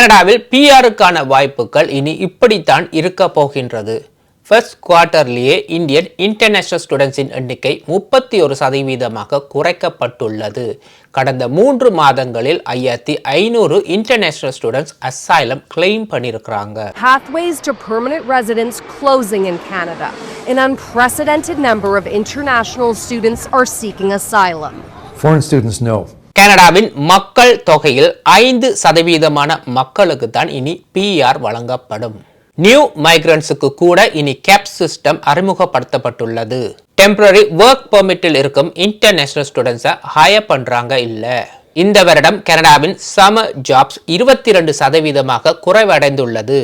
கனடாவில் பிஆருக்கான வாய்ப்புகள் இனி இப்படித்தான் இருக்க போகின்றது ஃபர்ஸ்ட் குவார்ட்டர்லேயே இந்தியன் இன்டர்நேஷனல் ஸ்டூடெண்ட்ஸின் எண்ணிக்கை முப்பத்தி ஒரு சதவீதமாக குறைக்கப்பட்டுள்ளது கடந்த மூன்று மாதங்களில் ஐயாயிரத்தி ஐநூறு இன்டர்நேஷனல் ஸ்டூடெண்ட்ஸ் அசைலம் கிளைம் பண்ணியிருக்கிறாங்க Pathways to permanent residence closing in Canada. An unprecedented number of international students are seeking asylum. Foreign students know கனடாவின் மக்கள் தொகையில் ஐந்து சதவீதமான மக்களுக்கு தான் இனி பிஆர் வழங்கப்படும். நியூ மைக்ரன்ஸுக்கு கூட இனி கேப் சிஸ்டம் அறிமுகப்படுத்தப்பட்டுள்ளது. டெம்பரரி ஒர்க் பெர்மிட்டில் இருக்கும் இன்டர்நேஷனல் ஸ்டூடெண்ட்ஸை ஹயர் பண்ணுறாங்க இல்லை. இந்த வருடம் கனடாவின் சம ஜாப்ஸ் இருபத்தி ரெண்டு சதவீதமாக குறைவடைந்துள்ளது.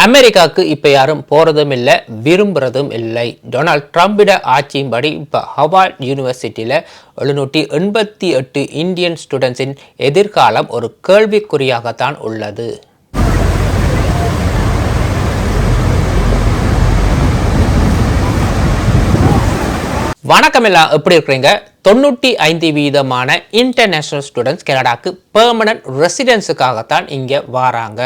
அமெரிக்காவுக்கு இப்போ யாரும் போகிறதும் இல்லை விரும்புகிறதும் இல்லை. டொனால்ட் ட்ரம்பிட ஆட்சியின்படி இப்போ ஹவார்ட் யூனிவர்சிட்டியில் எழுநூற்றி எண்பத்தி எட்டு இந்தியன் ஸ்டூடெண்ட்ஸின் எதிர்காலம் ஒரு கேள்விக்குறியாகத்தான் உள்ளது. வணக்கம் எல்லாம் எப்படி இருக்கிறீங்க? தொண்ணூற்றி ஐந்து வீதமான இன்டர்நேஷ்னல் ஸ்டூடெண்ட்ஸ் கனடாக்கு பெர்மனன்ட் ரெசிடென்ஸுக்காகத்தான் இங்கே வராங்க.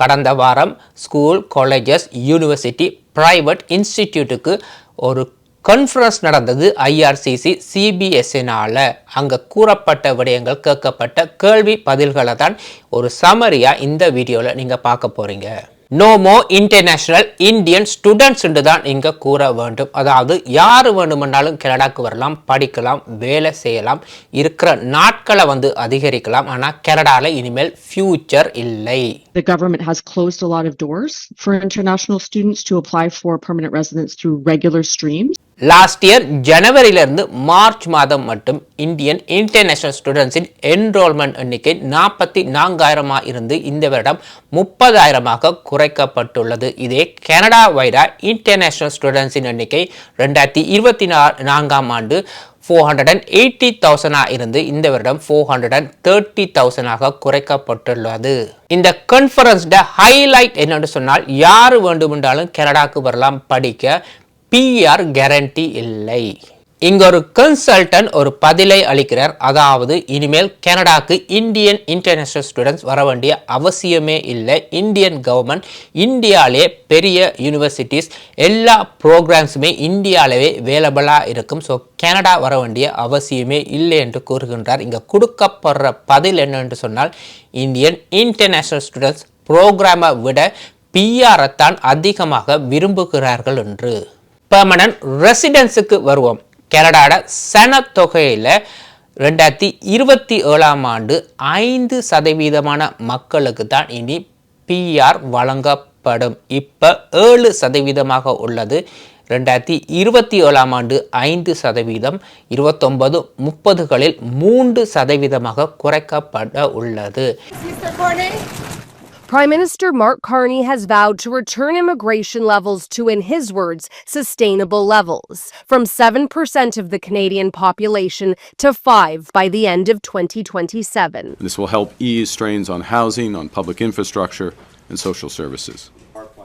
கடந்த வாரம் ஸ்கூல் காலேஜஸ் யூனிவர்சிட்டி ப்ரைவேட் இன்ஸ்டிடியூட்டுக்கு ஒரு கான்ஃபரன்ஸ் நடந்தது ஐஆர்சிசி சிபிஎஸ்சினால் அங்கே கூறப்பட்ட விடயங்கள் கேட்கப்பட்ட கேள்வி பதில்களை தான் ஒரு சமரியாக இந்த வீடியோவில் நீங்கள் பார்க்க போகிறீங்க நோமோ இன்டர்நேஷனல் இந்தியன் ஸ்டூடெண்ட்ஸ் என்று தான் இங்கே கூற வேண்டும். அதாவது யார் வேண்டுமென்றாலும் கனடாக்கு வரலாம் படிக்கலாம் வேலை செய்யலாம் இருக்கிற நாட்களை வந்து அதிகரிக்கலாம். ஆனால் கனடாவில் இனிமேல் ஃபியூச்சர் இல்லை. The government has closed a lot of doors for international students to apply for permanent residence through regular streams. Last year ஜனவரியிலிருந்து March மாதம் மட்டும் இந்தியன் இன்டர்நேஷனல் ஸ்டூடெண்ட்ஸின் என்ரோல்மெண்ட் எண்ணிக்கை நாற்பத்தி நான்காயிரமாக இருந்து இந்த வருடம் முப்பதாயிரமாக குறைக்கப்பட்டுள்ளது. இதே கனடா வைடா இன்டர்நேஷனல் ஸ்டூடெண்ட்ஸின் எண்ணிக்கை ரெண்டாயிரத்தி இருபத்தி நா நான்காம் ஆண்டு ஃபோர் ஹண்ட்ரட் அண்ட் எயிட்டி தௌசண்டாக இருந்து இந்த வருடம் ஃபோர் ஹண்ட்ரட் அண்ட் தேர்ட்டி தௌசண்டாக குறைக்கப்பட்டுள்ளது. இந்த கன்ஃபரன்ஸ்ட ஹைலைட் என்னென்னு சொன்னால் யார் வேண்டுமென்றாலும் கனடாக்கு வரலாம் படிக்க பிஆர் கேரண்டி இல்லை. இங்க ஒரு கன்சல்டன்ட் ஒரு பதிலை அளிக்கிறார். அதாவது இனிமேல் கனடாக்கு இந்தியன் இன்டர்நேஷனல் ஸ்டூடெண்ட்ஸ் வர வேண்டிய அவசியமே இல்லை. இந்தியன் கவர்மெண்ட் இந்தியாவிலே பெரிய யூனிவர்சிட்டிஸ் எல்லா ப்ரோக்ராம்ஸுமே இந்தியாவிலே அவைலபிளாக இருக்கும். ஸோ கனடா வர வேண்டிய அவசியமே இல்லை என்று கூறுகின்றார். இங்கே கொடுக்கப்படுற பதில் என்னென்று சொன்னால் இந்தியன் இன்டர்நேஷனல் ஸ்டூடெண்ட்ஸ் ப்ரோக்ராமை விட பிஆரைத்தான் அதிகமாக விரும்புகிறார்கள் என்று. பெர்மனன்ட் ரெசிடென்ஸுக்கு வருவோம். கனடாட சனத்தொகையில் ரெண்டாயிரத்தி இருபத்தி ஏழாம் ஆண்டு ஐந்து சதவீதமான மக்களுக்கு தான் இனி பிஆர் வழங்கப்படும். இப்போ ஏழு சதவீதமாக உள்ளது. ரெண்டாயிரத்தி இருபத்தி ஏழாம் ஆண்டு ஐந்து சதவீதம் இருபத்தொன்பது முப்பதுகளில் மூன்று சதவீதமாக குறைக்கப்பட உள்ளது. Prime Minister Mark Carney has vowed to return immigration levels to, in his words, sustainable levels, from 7% of the Canadian population to 5 by the end of 2027. This will help ease strains on housing, on public infrastructure, and social services.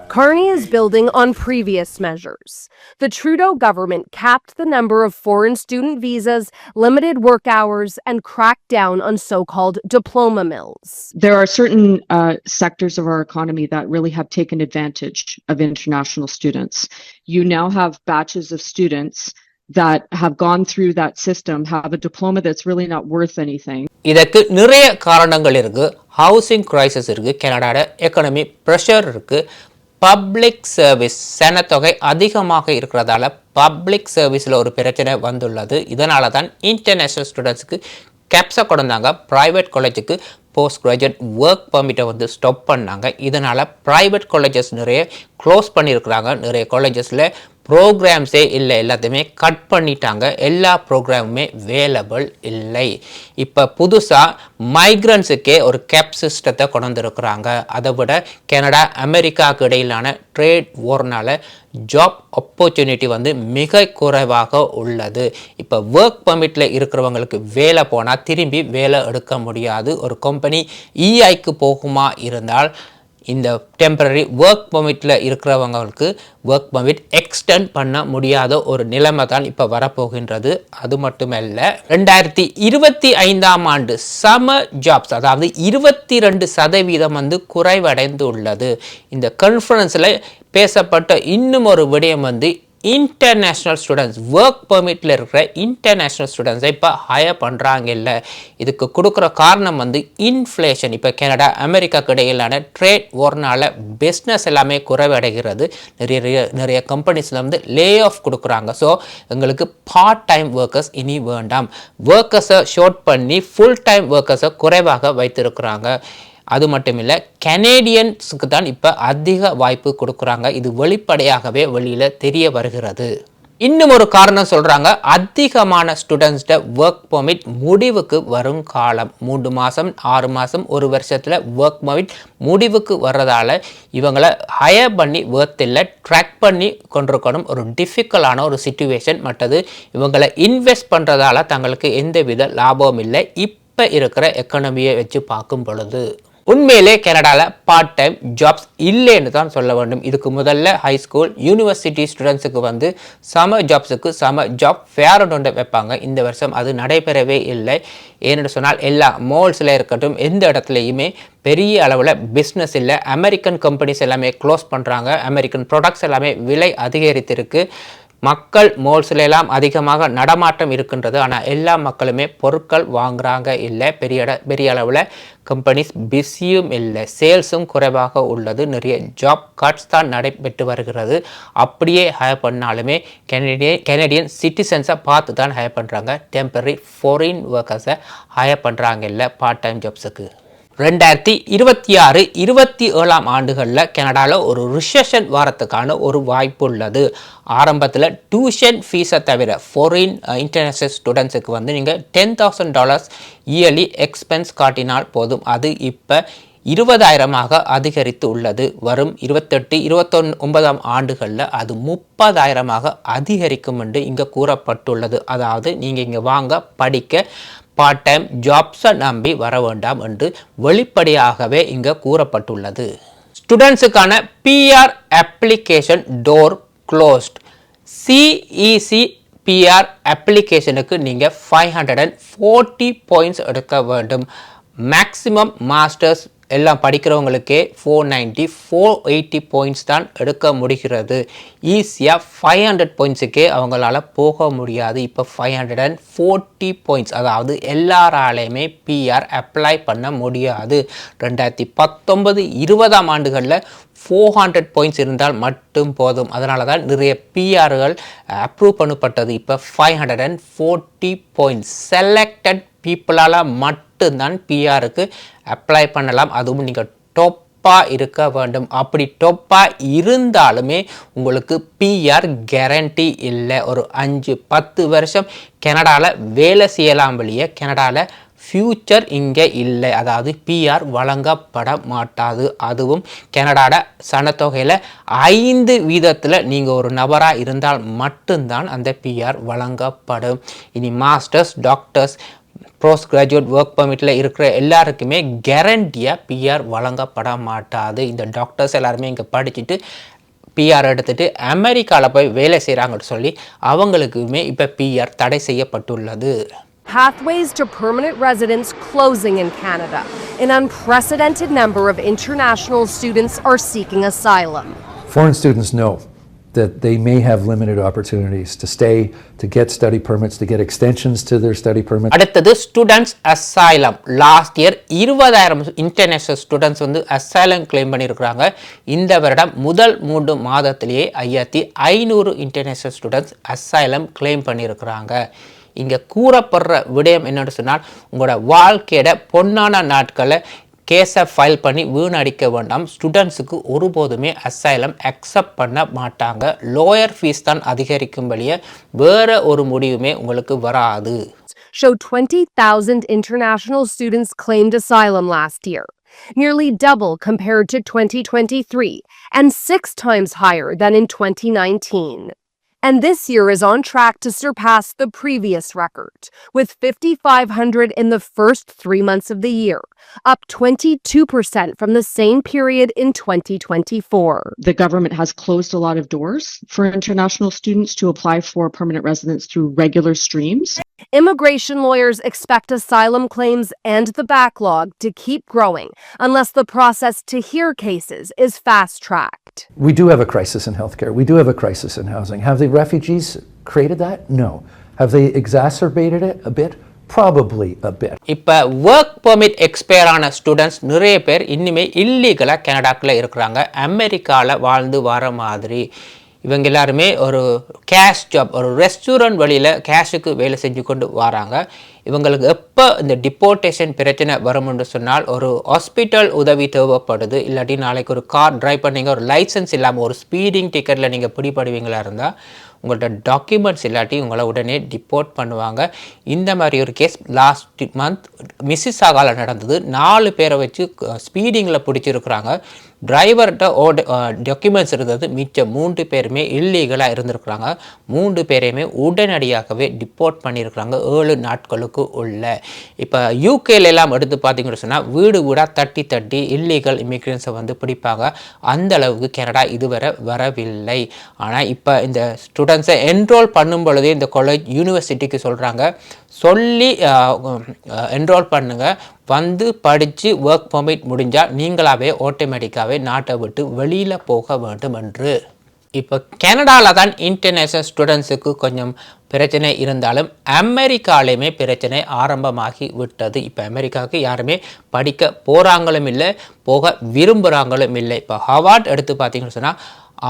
Carney is building on previous measures. The Trudeau government capped the number of foreign student visas, limited work hours, and cracked down on so called diploma mills. There are certain uh, sectors of our economy that really have taken advantage of international students. You now have batches of students that have gone through that system, have a diploma that's really not worth anything. இதற்கு நிறைய காரணங்கள் இருக்கு housing crisis இருக்கு கனடாட economy pressure இருக்கு public service சனத்தொகை அதிகமாக இருக்கிறதால பப்ளிக் சர்வீஸில் ஒரு பிரச்சனை வந்துள்ளது. இதனால தான் இன்டர்நேஷ்னல் ஸ்டூடெண்ட்ஸுக்கு கேப்ஸை கொடுத்தாங்க. ப்ரைவேட் காலேஜுக்கு போஸ்ட் கிராஜுவேட் ஒர்க் பர்மிட்டை வந்து ஸ்டாப் பண்ணாங்க. இதனால் ப்ரைவேட் காலேஜஸ் நிறைய க்ளோஸ் பண்ணியிருக்கிறாங்க. நிறைய காலேஜஸில் ப்ரோக்ராம்ஸே இல்லை எல்லாத்தையுமே கட் பண்ணிட்டாங்க. எல்லா ப்ரோக்ராமுமே வேலபிள் இல்லை. இப்போ புதுசாக மைக்ரன்ஸுக்கே ஒரு கேப் சிஸ்டத்தை கொண்டு வந்திருக்கிறாங்க அதை விட கனடா அமெரிக்காவுக்கு இடையிலான ட்ரேட் ஓர்னால் ஜாப் ஆப்பர்ச்சுனிட்டி வந்து மிக குறைவாக உள்ளது. இப்போ ஒர்க் பர்மிட்டில் இருக்கிறவங்களுக்கு வேலை போனால் திரும்பி வேலை எடுக்க முடியாது. ஒரு கம்பெனி இஐக்கு போகுமா இருந்தால் இந்த டெம்பரரி ஒர்க் பர்மிட்டில் இருக்கிறவங்களுக்கு ஒர்க் பர்மிட் எக்ஸ்டெண்ட் பண்ண முடியாத ஒரு நிலைமை தான் இப்போ வரப்போகின்றது. அது மட்டுமல்ல ரெண்டாயிரத்தி இருபத்தி ஐந்தாம் ஆண்டு சம ஜாப்ஸ் அதாவது இருபத்தி ரெண்டு சதவீதம் வந்து குறைவடைந்து உள்ளது இந்த கான்ஃபரன்ஸில் பேசப்பட்ட இன்னும் ஒரு விடயம் வந்து இன்டர்நேஷ்னல் ஸ்டூடெண்ட்ஸ் ஒர்க் பெர்மிட்டில் இருக்கிற இன்டர்நேஷ்னல் ஸ்டூடெண்ட்ஸை இப்போ ஹையர் பண்ணுறாங்க இல்லை. இதுக்கு கொடுக்குற காரணம் வந்து இன்ஃப்ளேஷன் இப்போ கனடா அமெரிக்கா இடையிலான ட்ரேட் ஓர்னால பிஸ்னஸ் எல்லாமே குறைவடைகிறது. நிறைய நிறைய- கம்பெனிஸில் வந்து லே ஆஃப் கொடுக்குறாங்க. ஸோ எங்களுக்கு பார்ட் டைம் ஒர்க்கர்ஸ் இனி வேண்டாம். ஒர்க்கர்ஸை ஷோர்ட் பண்ணி ஃபுல் டைம் ஒர்க்கர்ஸை குறைவாக வைத்திருக்கிறாங்க. அது மட்டும் இல்லை கனேடியன்ஸுக்கு தான் இப்போ அதிக வாய்ப்பு கொடுக்குறாங்க. இது வெளிப்படையாகவே வெளியில் தெரிய வருகிறது. இன்னும் ஒரு காரணம் சொல்கிறாங்க அதிகமான ஸ்டூடெண்ட்ஸ்ட ஒர்க் பர்மிட் முடிவுக்கு வரும் காலம். மூன்று மாதம் ஆறு மாதம் ஒரு வருஷத்தில் ஒர்க் பர்மிட் முடிவுக்கு வர்றதால இவங்களை ஹையர் பண்ணி ஒர்த்தில் ட்ராக் பண்ணி கொண்டிருக்கணும். ஒரு டிஃபிகல்ட்டான ஒரு சுச்சுவேஷன் மற்றது இவங்களை இன்வெஸ்ட் பண்ணுறதால தங்களுக்கு எந்தவித லாபமும் இல்லை. இப்போ இருக்கிற எக்கனமியை வச்சு பார்க்கும் பொழுது. உண்மையிலே கனடாவில் பார்ட் டைம் ஜாப்ஸ் இல்லைன்னு தான் சொல்ல வேண்டும். இதுக்கு முதல்ல ஹை ஸ்கூல் யூனிவர்சிட்டி ஸ்டூடெண்ட்ஸுக்கு வந்து சம ஜாப்ஸுக்கு சம ஜாப் ஃபேர் ஒன்று வைப்பாங்க. இந்த வருஷம் அது நடைபெறவே இல்லை. ஏன்னு சொன்னால் எல்லா மால்ஸில் இருக்கட்டும் எந்த இடத்துலையுமே பெரிய அளவில் பிஸ்னஸ் இல்லை. அமெரிக்கன் கம்பெனிஸ் எல்லாமே க்ளோஸ் பண்ணுறாங்க அமெரிக்கன் ப்ராடக்ட்ஸ் எல்லாமே விலை அதிகரித்திருக்கு. மக்கள் மோல்ஸ்லாம் அதிகமாக நடமாட்டம் இருக்கின்றது. ஆனால் எல்லா மக்களுமே பொருட்கள் வாங்குறாங்க இல்லை. பெரிய பெரிய அளவில் கம்பெனிஸ் பிஸியும் இல்லை. சேல்ஸும் குறைவாக உள்ளது. நிறைய ஜாப் கட்ஸ் தான் நடைபெற்று வருகிறது. அப்படியே ஹயர் பண்ணாலுமே கெனடியன் கெனடியன் சிட்டிசன்ஸை பார்த்து தான் ஹயர் பண்ணுறாங்க டெம்பரரி ஃபாரின் ஒர்க்கர்ஸை ஹயர் பண்ணுறாங்க இல்லை. பார்ட் டைம் ஜாப்ஸுக்கு ரெண்டாயிரத்தி இருபத்தி ஆறு இருபத்தி ஏழாம் ஆண்டுகளில் கனடாவில் ஒரு ரிசெஷன் வாரத்துக்கான ஒரு வாய்ப்பு உள்ளது. ஆரம்பத்தில் டியூஷன் ஃபீஸை தவிர ஃபாரின் இன்டர்நேஷ்னல் ஸ்டூடெண்ட்ஸுக்கு வந்து நீங்கள் ten thousand dollars yearly expense காட்டினால் போதும். அது இப்போ இருபதாயிரமாக அதிகரித்து உள்ளது. வரும் இருபத்தெட்டு இருபத்தொன் ஒன்பதாம் ஆண்டுகளில் அது முப்பதாயிரமாக அதிகரிக்கும் என்று இங்கே கூறப்பட்டுள்ளது. அதாவது நீங்கள் இங்கே வாங்க படிக்க பார்ட் டைம் ஜாப்ஸை நம்பி வர வேண்டாம் என்று வெளிப்படையாகவே இங்கே கூறப்பட்டுள்ளது. ஸ்டூடெண்ட்ஸுக்கான PR application door closed CEC PR அப்ளிகேஷனுக்கு நீங்கள் five hundred and forty points எடுக்க வேண்டும். மேக்ஸிமம் மாஸ்டர்ஸ் எல்லாம் படிக்கிறவங்களுக்கே four ninety four eighty points தான் எடுக்க முடிகிறது. ஈஸியாக ஃபைவ் ஹண்ட்ரட் பாயிண்ட்ஸுக்கே அவங்களால போக முடியாது. இப்போ five hundred and forty points அதாவது எல்லாராலையுமே பிஆர் அப்ளை பண்ண முடியாது. ரெண்டாயிரத்தி பத்தொன்பது இருபதாம் ஆண்டுகளில் ஃபோர் ஹண்ட்ரட் பாயிண்ட்ஸ் இருந்தால் மட்டும் போதும். அதனால தான் நிறைய பிஆர்கள் அப்ரூவ் பண்ணப்பட்டது. இப்போ five hundred and forty points selected பீப்புளால் மட்டும்தான் பிஆருக்கு அப்ளை பண்ணலாம். அதுவும் நீங்கள் டொப்பாக இருக்க வேண்டும். அப்படி டொப்பாக இருந்தாலுமே உங்களுக்கு பிஆர் கேரண்டி இல்லை. ஒரு அஞ்சு பத்து வருஷம் கனடாவில் வேலை செய்யலாம் வெளியே. கனடாவில் ஃப்யூச்சர் இங்கே இல்லை. அதாவது பிஆர் வழங்கப்பட மாட்டாது. அதுவும் கனடாட சனத்தொகையில் ஐந்து வீதத்தில் நீங்கள் ஒரு நபராக இருந்தால் மட்டும்தான் அந்த பிஆர் வழங்கப்படும். இனி masters doctors post graduate work பர்மிட்டில் இருக்கிற எல்லாருக்குமே கேரண்டியாக பிஆர் வழங்கப்பட மாட்டாது இந்த டாக்டர்ஸ் எல்லாருமே இங்கே படிச்சுட்டு பிஆர் எடுத்துட்டு அமெரிக்காவில் போய் வேலை செய்கிறாங்கன்னு சொல்லி அவங்களுக்குமே இப்போ பிஆர் தடை செய்யப்பட்டுள்ளது Pathways to permanent residence closing in Canada. An unprecedented number of international students are seeking asylum. Foreign students know that they may have limited opportunities to stay, to get study permits, to get extensions to their study permits. அடுத்தது students asylum last year இருபதாயிரம் international students வந்து asylum claim பண்ணியிருக்கிறாங்க. இந்த வருடம் முதல் மூன்று மாதத்திலேயே ஐயாயிரத்தி ஐநூறு இன்டர்நேஷனல் ஸ்டூடெண்ட்ஸ் அசைலம் கிளைம் பண்ணியிருக்கிறாங்க. இங்கே கூறப்படுற விடயம் என்னென்னு சொன்னால் உங்களோட வாழ்க்கையோட பொன்னான நாட்களை கேஸை ஃபைல் பண்ணி வீணடிக்க வேண்டாம் ஸ்டூடெண்ட்ஸுக்கு ஒருபோதுமே அசைலம் அக்செப்ட் பண்ண மாட்டாங்க லோயர் ஃபீஸ் தான் அதிகரிக்கும்படியே வேற ஒரு முடிவுமே உங்களுக்கு வராது Show 20,000 international students claimed asylum last year, nearly double compared to 2023 and six times higher than in 2019. And this year is on track to surpass the previous record, with 5,500 in the first three months of the year, up 22% from the same period in 2024. The government has closed a lot of doors for international students to apply for permanent residence through regular streams. Immigration lawyers expect asylum claims and the backlog to keep growing unless the process to hear cases is fast tracked. We do have a crisis in healthcare. We do have a crisis in housing. Have the refugees created that? No. Have they exacerbated it a bit? Probably a bit. இப்போ work permit expire ஆன students நிறைய பேர் இன்னுமே இல்லீகலாக கனடாக்குள்ள இருக்கிறாங்க அமெரிக்காவில் வாழ்ந்து வர மாதிரி இவங்க எல்லாருமே ஒரு கேஷ் ஜாப் ஒரு ரெஸ்டாரண்ட் வழியில் கேஷுக்கு வேலை செஞ்சு கொண்டு வராங்க. இவங்களுக்கு எப்போ இந்த டிப்போர்டேஷன் பிரச்சனை வரும்னு சொன்னால் ஒரு ஹாஸ்பிட்டல் உதவி தேவைப்படுது. இல்லாட்டி நாளைக்கு ஒரு கார் ட்ரைவ் பண்ணீங்க ஒரு லைசன்ஸ் இல்லாமல் ஒரு ஸ்பீடிங் டிக்கெட்டில் நீங்கள் பிடிபடுவீங்களா இருந்தால் உங்கள்கிட்ட டாக்குமெண்ட்ஸ் இல்லாட்டி உங்களை உடனே டிப்போர்ட் பண்ணுவாங்க. இந்த மாதிரி ஒரு கேஸ் லாஸ்ட் மந்த் மிஸ்ஸிஸ் ஆகால நடந்தது. நாலு பேரை வச்சு ஸ்பீடிங்கில் பிடிச்சிருக்கிறாங்க. டிரைவர்கிட்ட ஓட டாக்குமெண்ட்ஸ் இருந்தது. மிச்சம் மூன்று பேருமே இல்லீகலாக இருந்திருக்கிறாங்க. மூன்று பேரையுமே உடனடியாகவே டிப்போர்ட் பண்ணியிருக்கிறாங்க. ஏழு நாட்களுக்கு உள்ள. இப்போ யூகேலெல்லாம் எடுத்து பார்த்தீங்கன்னு சொன்னால் வீடு வீடாக தட்டி தட்டி இல்லீகல் இமிக்ரெண்ட்ஸை வந்து பிடிப்பாங்க. அந்த அளவுக்கு கனடா இதுவரை வரவில்லை. ஆனால் இப்போ இந்த ஸ்டூடெண்ட்ஸை என்ரோல் பண்ணும் பொழுதே இந்த காலேஜ் யூனிவர்சிட்டிக்கு சொல்கிறாங்க சொல்லி என்ரோல் பண்ணுங்க. வந்து படித்து ஒர்க் பர்மிட் முடிஞ்சால் நீங்களாகவே ஆட்டோமேட்டிக்காகவே நாட்டை விட்டு வெளியில் போக வேண்டும் என்று. இப்போ கனடாவில் தான் இன்டர்நேஷ்னல் ஸ்டூடெண்ட்ஸுக்கு கொஞ்சம் பிரச்சனை இருந்தாலும் அமெரிக்காலையுமே பிரச்சனை ஆரம்பமாகி விட்டது. இப்போ அமெரிக்காவுக்கு யாருமே படிக்க போகிறாங்களும் இல்லை போக விரும்புகிறாங்களும் இல்லை. இப்போ ஹவார்ட் எடுத்து பார்த்தீங்கன்னு சொன்னால்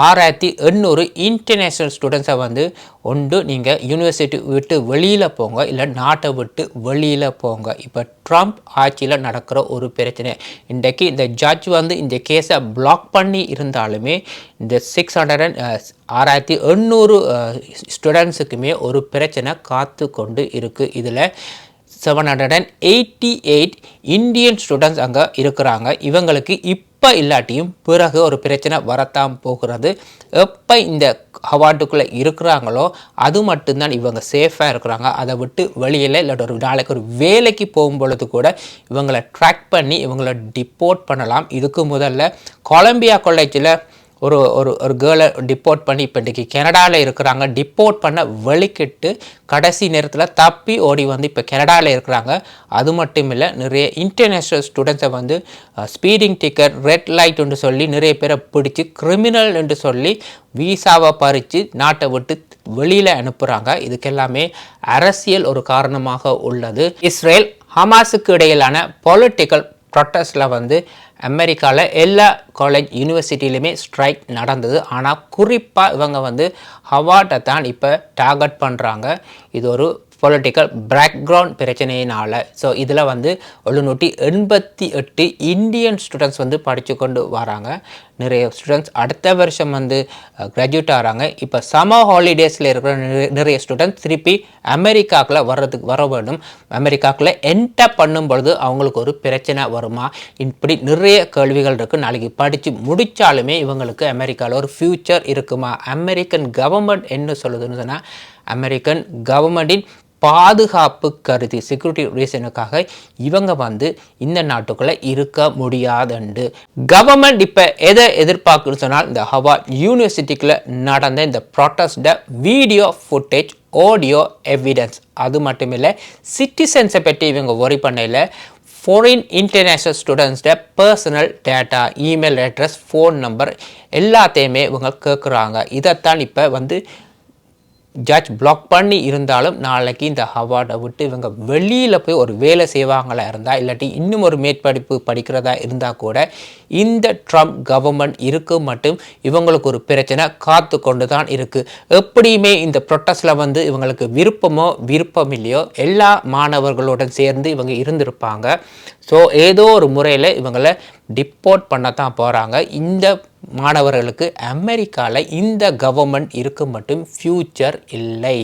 ஆறாயிரத்தி எண்ணூறு இன்டர்நேஷ்னல் ஸ்டூடெண்ட்ஸை வந்து ஒன்று நீங்கள் யூனிவர்சிட்டி விட்டு வெளியில் போங்க இல்லை நாட்டை விட்டு வெளியில் போங்க. இப்போ ட்ரம்ப் ஆட்சியில் நடக்கிற ஒரு பிரச்சனை. இன்றைக்கு இந்த ஜட்ஜ் வந்து இந்த கேஸை பிளாக் பண்ணி இருந்தாலுமே இந்த சிக்ஸ் ஹண்ட்ரட் அண்ட் ஆறாயிரத்தி எண்ணூறு ஸ்டூடெண்ட்ஸுக்குமே ஒரு பிரச்சனை காத்து கொண்டு இருக்குது இதில் seven hundred and eighty eight Indian students அங்கே இருக்கிறாங்க. இவங்களுக்கு இப்போ இல்லாட்டியும் பிறகு ஒரு பிரச்சனை வரத்தான் போகிறது. எப்போ இந்த அவார்டுக்குள்ளே இருக்கிறாங்களோ அது மட்டும்தான் இவங்க சேஃபாக இருக்கிறாங்க. அதை விட்டு வெளியில் இல்லாட்டி ஒரு நாளைக்கு ஒரு வேலைக்கு போகும் பொழுது கூட இவங்களை ட்ராக் பண்ணி இவங்களை டிப்போர்ட் பண்ணலாம். இதுக்கு முதல்ல கொலம்பியா காலேஜில் ஒரு ஒரு ஒரு கேர்ளை டிப்போர்ட் பண்ணி இப்போ இன்றைக்கி கனடாவில் இருக்கிறாங்க. டிப்போர்ட் பண்ண வெளிக்கிட்டு கடைசி நேரத்தில் தப்பி ஓடி வந்து இப்போ கனடாவில் இருக்கிறாங்க. அது மட்டும் இல்லை நிறைய இன்டர்நேஷ்னல் ஸ்டூடெண்ட்ஸை வந்து ஸ்பீடிங் டிக்கெட் ரெட் லைட்னு சொல்லி நிறைய பேரை பிடிச்சி கிரிமினல் என்று சொல்லி வீசாவை பறித்து நாட்டை விட்டு வெளியில் அனுப்புகிறாங்க இதுக்கெல்லாமே அரசியல் ஒரு காரணமாக உள்ளது. இஸ்ரேல் ஹமாஸுக்கு இடையிலான பொலிட்டிக்கல் ப்ரொட்டஸ்டில் வந்து அமெரிக்காவில் எல்லா காலேஜ் யூனிவர்சிட்டிலையுமே ஸ்ட்ரைக் நடந்தது. ஆனால் குறிப்பாக இவங்க வந்து ஹவார்ட்டை தான் இப்போ டார்கெட் பண்ணுறாங்க இது ஒரு பொலிட்டிக்கல் பேக்ரவுண்ட் பிரச்சனையினால். ஸோ இதில் வந்து எழுநூற்றி எண்பத்தி எட்டு இந்தியன் ஸ்டூடெண்ட்ஸ் வந்து படித்து கொண்டு வராங்க. நிறைய ஸ்டூடெண்ட்ஸ் அடுத்த வருஷம் வந்து கிராஜுவேட் ஆகிறாங்க இப்போ சம ஹாலிடேஸில் இருக்கிற நிறைய- நிறைய ஸ்டூடெண்ட்ஸ் திருப்பி அமெரிக்காக்கில் வர்றதுக்கு வர வேண்டும். அமெரிக்காக்குள்ள என்டர் பண்ணும் பொழுது அவங்களுக்கு ஒரு பிரச்சனை வருமா? இப்படி நிறைய கேள்விகள் இருக்குது நாளைக்கு படித்து முடித்தாலுமே இவங்களுக்கு அமெரிக்காவில் ஒரு ஃப்யூச்சர் இருக்குமா? அமெரிக்கன் கவர்மெண்ட் என்ன சொல்லுதுன்னு சொன்னால் அமெரிக்கன் கவர்மெண்டின் பாதுகாப்பு கருதி செக்யூரிட்டி ரீசனுக்காக இவங்க வந்து இந்த நாட்டுக்குள்ளே இருக்க முடியாதுண்டு. கவர்மெண்ட் இப்போ எதை எதிர்பார்க்குன்னு சொன்னால் இந்த ஹவா யூனிவர்சிட்டிக்குள்ளே நடந்த இந்த protest video footage audio evidence அது மட்டும் இல்லை சிட்டிசன்ஸை பற்றி இவங்க ஒரி பண்ணையில் foreign international ஸ்டூடெண்ட்ஸ்ட personal data email address phone number எல்லாத்தையுமே இவங்க கேட்குறாங்க இதைத்தான் இப்போ வந்து ஜட்ஜ் பிளாக் பண்ணி இருந்தாலும் நாளைக்கு இந்த அவார்டை விட்டு இவங்க வெளியில் போய் ஒரு வேலை செய்வாங்களா இருந்தால் இல்லாட்டி இன்னும் ஒரு மேற்படிப்பு படிக்கிறதா இருந்தால் கூட இந்த ட்ரம்ப் கவர்மெண்ட் இருக்கு மட்டும் இவங்களுக்கு ஒரு பிரச்சனை காத்து கொண்டு தான் இருக்குது எப்படியுமே இந்த ப்ரொட்டஸ்டில் வந்து இவங்களுக்கு விருப்பமோ விருப்பம் இல்லையோ எல்லா மாணவர்களுடன் சேர்ந்து இவங்க இருந்திருப்பாங்க. ஸோ ஏதோ ஒரு முறையில் இவங்களை டிப்போர்ட் பண்ண தான் போகிறாங்க இந்த மாணவர்களுக்கு அமெரிக்காவில் இந்த கவர்மெண்ட் இருக்கு மட்டும் ஃப்யூச்சர் இல்லை.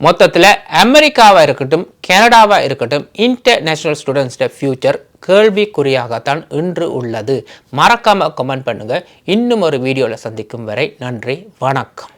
மொத்தத்தில் அமெரிக்காவாக இருக்கட்டும் கனடாவாக இருக்கட்டும் இன்டர்நேஷ்னல் ஸ்டூடெண்ட்ஸோட ஃப்யூச்சர் கேள்விக்குறியாகத்தான் இன்று உள்ளது. மறக்காமல் கமெண்ட் பண்ணுங்கள் இன்னும் ஒரு வீடியோவில் சந்திக்கும் வரை நன்றி வணக்கம்.